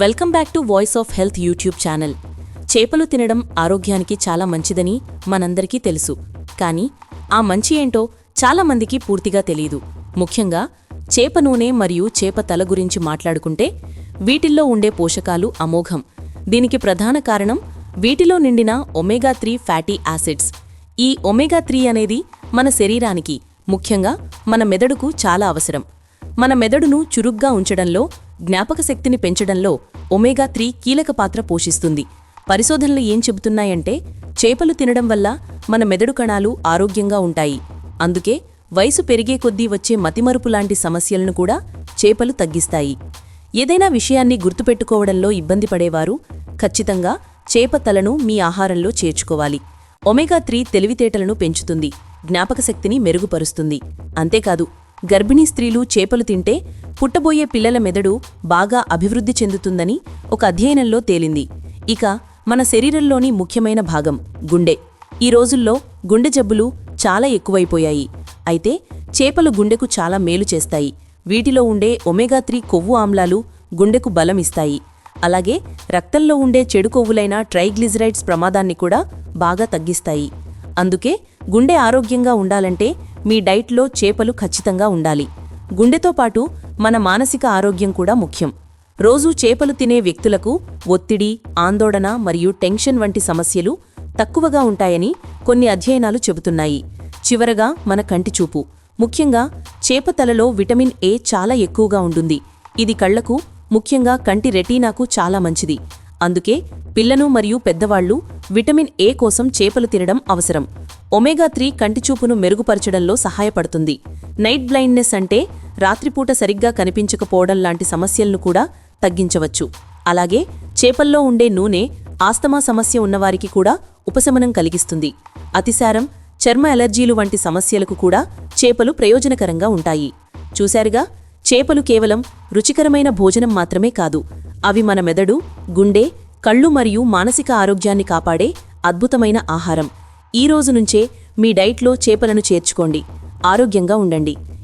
Welcome back to voice of health YouTube channel. చేపలు తినడం ఆరోగ్యానికి చాలా మంచిదని మనందరికీ తెలుసు. కానీ ఆ మంచి ఏంటో చాలామందికి పూర్తిగా తెలియదు ముఖ్యంగా చేప నూనె మరియు చేప తల గురించి మాట్లాడుకుంటే వీటిల్లో ఉండే పోషకాలు అమోఘం. దీనికి ప్రధాన కారణం వీటిలో నిండిన ఒమేగా త్రీ ఫ్యాటీ యాసిడ్స్. ఈ ఒమేగా త్రీ అనేది మన శరీరానికి ముఖ్యంగా మన మెదడుకు చాలా అవసరం. మన మెదడును చురుగ్గా ఉంచడంలో జ్ఞాపక శక్తిని పెంచడంలో ఒమేగా త్రీ కీలక పాత్ర పోషిస్తుంది. పరిశోధనలు ఏం చెబుతున్నాయంటే చేపలు తినడం వల్ల మన మెదడు కణాలు ఆరోగ్యంగా ఉంటాయి. అందుకే వయసు పెరిగే కొద్దీ వచ్చే మతిమరుపు లాంటి సమస్యలను కూడా చేపలు తగ్గిస్తాయి. ఏదైనా విషయాన్ని గుర్తుపెట్టుకోవడంలో ఇబ్బంది పడేవారు ఖచ్చితంగా చేప తలను మీ ఆహారంలో చేర్చుకోవాలి. ఒమేగా త్రీ తెలివితేటలను పెంచుతుంది జ్ఞాపకశక్తిని మెరుగుపరుస్తుంది. అంతేకాదు గర్భిణీ స్త్రీలు చేపలు తింటే పుట్టబోయే పిల్లల మెదడు బాగా అభివృద్ధి చెందుతుందని ఒక అధ్యయనంలో తేలింది. ఇక మన శరీరంలోని ముఖ్యమైన భాగం గుండె. ఈ రోజుల్లో గుండె జబ్బులు చాలా ఎక్కువైపోయాయి. అయితే చేపలు గుండెకు చాలా మేలు చేస్తాయి. వీటిలో ఉండే ఒమేగా త్రీ కొవ్వు ఆమ్లాలు గుండెకు బలం ఇస్తాయి. అలాగే రక్తంలో ఉండే చెడు కొవ్వులైన ట్రైగ్లిజరైడ్స్ ప్రమాదాన్ని కూడా బాగా తగ్గిస్తాయి. అందుకే గుండె ఆరోగ్యంగా ఉండాలంటే మీ డైట్లో చేపలు ఖచ్చితంగా ఉండాలి. గుండెతో పాటు మన మానసిక ఆరోగ్యం కూడా ముఖ్యం. రోజూ చేపలు తినే వ్యక్తులకు ఒత్తిడి ఆందోళన మరియు టెన్షన్ వంటి సమస్యలు తక్కువగా ఉంటాయని కొన్ని అధ్యయనాలు చెబుతున్నాయి. చివరగా మన కంటి చూపు. ముఖ్యంగా చేప తలలో విటమిన్ ఏ చాలా ఎక్కువగా ఉంటుంది. ఇది కళ్ళకు ముఖ్యంగా కంటి రెటీనాకు చాలా మంచిది. అందుకే పిల్లను మరియు పెద్దవాళ్ళు విటమిన్ ఏ కోసం చేపలు తినడం అవసరం. ఒమేగా త్రీ కంటిచూపును మెరుగుపరచడంలో సహాయపడుతుంది. నైట్ బ్లైండ్నెస్ అంటే రాత్రిపూట సరిగ్గా కనిపించకపోవడం లాంటి సమస్యలను కూడా తగ్గించవచ్చు. అలాగే చేపల్లో ఉండే నూనె ఆస్తమా సమస్య ఉన్నవారికి కూడా ఉపశమనం కలిగిస్తుంది. అతిసారం చర్మ ఎలర్జీలు వంటి సమస్యలకు కూడా చేపలు ప్రయోజనకరంగా ఉంటాయి. చూశారుగా చేపలు కేవలం రుచికరమైన భోజనం మాత్రమే కాదు అవి మన మెదడు గుండె కళ్ళు మరియు మానసిక ఆరోగ్యాన్ని కాపాడే అద్భుతమైన ఆహారం. ఈ రోజు నుంచే మీ డైట్లో చేపలను చేర్చుకోండి. ఆరోగ్యంగా ఉండండి.